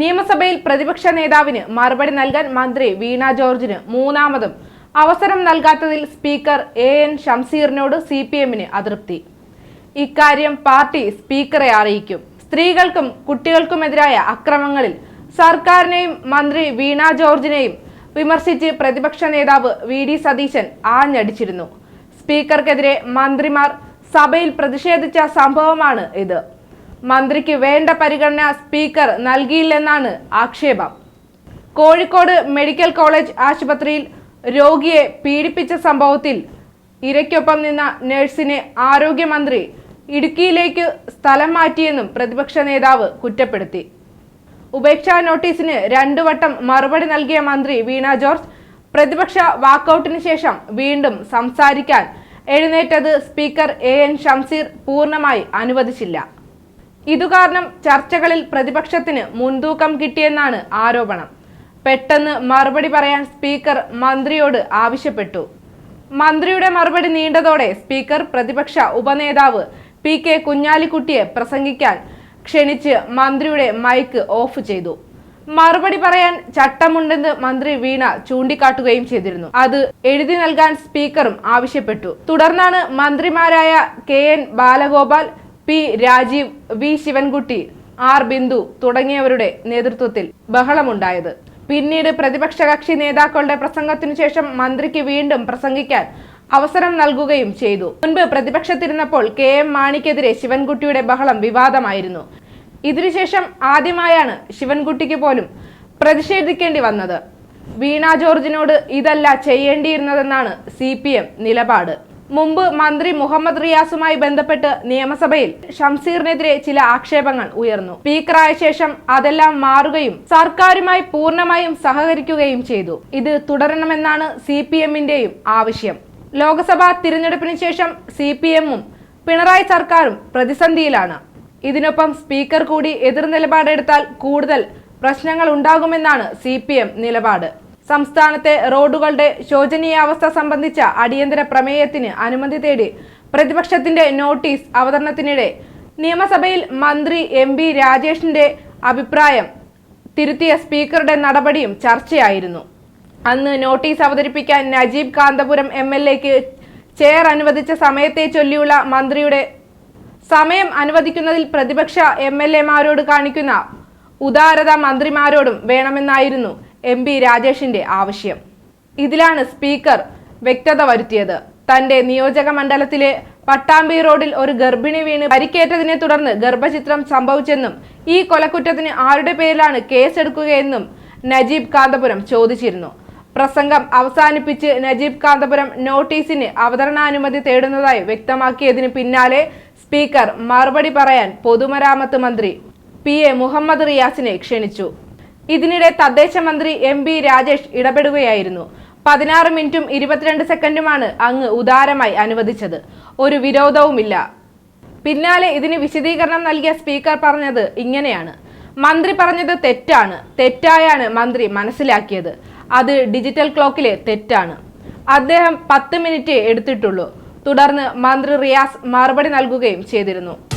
നിയമസഭയിൽ പ്രതിപക്ഷ നേതാവിന് മറുപടി നൽകാൻ മന്ത്രി വീണ ജോർജിന് മൂന്നാമതും അവസരം നൽകാത്തതിൽ സ്പീക്കർ എ എൻ ഷംസീറിനോട് സി പി എമ്മിന് അതൃപ്തി. ഇക്കാര്യം പാർട്ടി സ്പീക്കറെ അറിയിക്കും. സ്ത്രീകൾക്കും കുട്ടികൾക്കുമെതിരായ അക്രമങ്ങളിൽ സർക്കാരിനെയും മന്ത്രി വീണ ജോർജിനെയും വിമർശിച്ച് പ്രതിപക്ഷ നേതാവ് വി ഡി സതീശൻ ആഞ്ഞടിച്ചിരുന്നു. സ്പീക്കർക്കെതിരെ മന്ത്രിമാർ സഭയിൽ പ്രതിഷേധിച്ച സംഭവമാണ് ഇത്. മന്ത്രിക്ക് വേണ്ട പരിഗണന സ്പീക്കർ നൽകിയില്ലെന്നാണ് ആക്ഷേപം. കോഴിക്കോട് മെഡിക്കൽ കോളേജ് ആശുപത്രിയിൽ രോഗിയെ പീഡിപ്പിച്ച സംഭവത്തിൽ ഇരയ്ക്കൊപ്പം നിന്ന നഴ്സിനെ ആരോഗ്യമന്ത്രി ഇടുക്കിയിലേക്ക് സ്ഥലം മാറ്റിയെന്നും പ്രതിപക്ഷ നേതാവ് കുറ്റപ്പെടുത്തി. ഉപേക്ഷാ നോട്ടീസിന് രണ്ടു വട്ടം മറുപടി നൽകിയ മന്ത്രി വീണ ജോർജ് പ്രതിപക്ഷ വാക്കൌട്ടിന് ശേഷം വീണ്ടും സംസാരിക്കാൻ എഴുന്നേറ്റത് സ്പീക്കർ എ എൻ ഷംസീർ പൂർണമായി അനുവദിച്ചില്ല. ഇതുകാരണം ചർച്ചകളിൽ പ്രതിപക്ഷത്തിന് മുൻതൂക്കം കിട്ടിയെന്നാണ് ആരോപണം. പെട്ടെന്ന് മറുപടി പറയാൻ സ്പീക്കർ മന്ത്രിയോട് ആവശ്യപ്പെട്ടു. മന്ത്രിയുടെ മറുപടി നീണ്ടതോടെ സ്പീക്കർ പ്രതിപക്ഷ ഉപനേതാവ് പി കെ കുഞ്ഞാലിക്കുട്ടിയെ പ്രസംഗിക്കാൻ ക്ഷണിച്ച് മന്ത്രിയുടെ മൈക്ക് ഓഫ് ചെയ്തു. മറുപടി പറയാൻ ചട്ടമുണ്ടെന്ന് മന്ത്രി വീണ ചൂണ്ടിക്കാട്ടുകയും ചെയ്തിരുന്നു. അത് എഴുതി നൽകാൻ സ്പീക്കറും ആവശ്യപ്പെട്ടു. തുടർന്നാണ് മന്ത്രിമാരായ K N Balagopal P Rajeev V Sivankutty R Bindu തുടങ്ങിയവരുടെ നേതൃത്വത്തിൽ ബഹളമുണ്ടായത്. പിന്നീട് പ്രതിപക്ഷ കക്ഷി നേതാക്കളുടെ പ്രസംഗത്തിനു ശേഷം മന്ത്രിക്ക് വീണ്ടും പ്രസംഗിക്കാൻ അവസരം നൽകുകയും ചെയ്തു. മുൻപ് പ്രതിപക്ഷത്തിരുന്നപ്പോൾ കെ എം മാണിക്കെതിരെ ശിവൻകുട്ടിയുടെ ബഹളം വിവാദമായിരുന്നു. ഇതിനുശേഷം ആദ്യമായാണ് ശിവൻകുട്ടിക്ക് പോലും പ്രതിഷേധിക്കേണ്ടി വന്നത്. വീണ ജോർജിനോട് ഇതല്ല ചെയ്യേണ്ടിയിരുന്നതെന്നാണ് സി നിലപാട്. മുമ്പ് മന്ത്രി മുഹമ്മദ് റിയാസുമായി ബന്ധപ്പെട്ട് നിയമസഭയിൽ ഷംസീറിനെതിരെ ചില ആക്ഷേപങ്ങൾ ഉയർന്നു. സ്പീക്കറായ ശേഷം അതെല്ലാം മാറുകയും സർക്കാരുമായി പൂർണമായും സഹകരിക്കുകയും ചെയ്തു. ഇത് തുടരണമെന്നാണ് സി പി എമ്മിന്റെയും ആവശ്യം. ലോക്സഭാ തിരഞ്ഞെടുപ്പിന് ശേഷം സി പി എമ്മും പിണറായി സർക്കാരും പ്രതിസന്ധിയിലാണ്. ഇതിനൊപ്പം സ്പീക്കർ കൂടി എതിർ നിലപാടെടുത്താൽ കൂടുതൽ പ്രശ്നങ്ങൾ ഉണ്ടാകുമെന്നാണ് സി പി എം നിലപാട്. സംസ്ഥാനത്തെ റോഡുകളുടെ ശോചനീയാവസ്ഥ സംബന്ധിച്ച അടിയന്തര പ്രമേയത്തിന് അനുമതി തേടി പ്രതിപക്ഷത്തിന്റെ നോട്ടീസ് അവതരണത്തിനിടെ നിയമസഭയിൽ മന്ത്രി എം ബി രാജേഷിന്റെ അഭിപ്രായം തിരുത്തിയ സ്പീക്കറുടെ നടപടിയും ചർച്ചയായിരുന്നു. അന്ന് നോട്ടീസ് അവതരിപ്പിക്കാൻ നജീബ് കാന്തപുരം എം എൽ എക്ക് ചെയർ അനുവദിച്ച സമയത്തെ ചൊല്ലിയുള്ള മന്ത്രിയുടെ സമയം അനുവദിക്കുന്നതിൽ പ്രതിപക്ഷ എം എൽ എമാരോട് കാണിക്കുന്ന ഉദാരത മന്ത്രിമാരോടും വേണമെന്നായിരുന്നു എം പി രാജേഷിന്റെ ആവശ്യം. ഇതിലാണ് സ്പീക്കർ വ്യക്തത വരുത്തിയത്. തന്റെ നിയോജക മണ്ഡലത്തിലെ പട്ടാമ്പി റോഡിൽ ഒരു ഗർഭിണി വീണ് പരിക്കേറ്റതിനെ തുടർന്ന് ഗർഭചിത്രം സംഭവിച്ചെന്നും ഈ കൊലക്കുറ്റത്തിന് ആരുടെ പേരിലാണ് കേസെടുക്കുകയെന്നും നജീബ് കാന്തപുരം ചോദിച്ചിരുന്നു. പ്രസംഗം അവസാനിപ്പിച്ച് നജീബ് കാന്തപുരം നോട്ടീസിന് അവതരണാനുമതി തേടുന്നതായി വ്യക്തമാക്കിയതിന് പിന്നാലെ സ്പീക്കർ മറുപടി പറയാൻ പൊതുമരാമത്ത് മന്ത്രി പി എ മുഹമ്മദ് റിയാസിനെ ക്ഷണിച്ചു. ഇതിനിടെ തദ്ദേശ മന്ത്രി എം ബി രാജേഷ് ഇടപെടുകയായിരുന്നു. പതിനാറ് മിനിറ്റും ഇരുപത്തിരണ്ട് സെക്കൻഡുമാണ് അങ്ങ് ഉദാരമായി അനുവദിച്ചത്. ഒരു വിരോധവുമില്ല. പിന്നാലെ ഇതിന് വിശദീകരണം നൽകിയ സ്പീക്കർ പറഞ്ഞത് ഇങ്ങനെയാണ്. മന്ത്രി പറഞ്ഞത് തെറ്റാണ്. തെറ്റായാണ് മന്ത്രി മനസ്സിലാക്കിയത്. അത് ഡിജിറ്റൽ ക്ലോക്കിലെ തെറ്റാണ്. അദ്ദേഹം പത്ത് മിനിറ്റ് എടുത്തിട്ടുള്ളൂ. തുടർന്ന് മന്ത്രി റിയാസ് മറുപടി നൽകുകയും ചെയ്തിരുന്നു.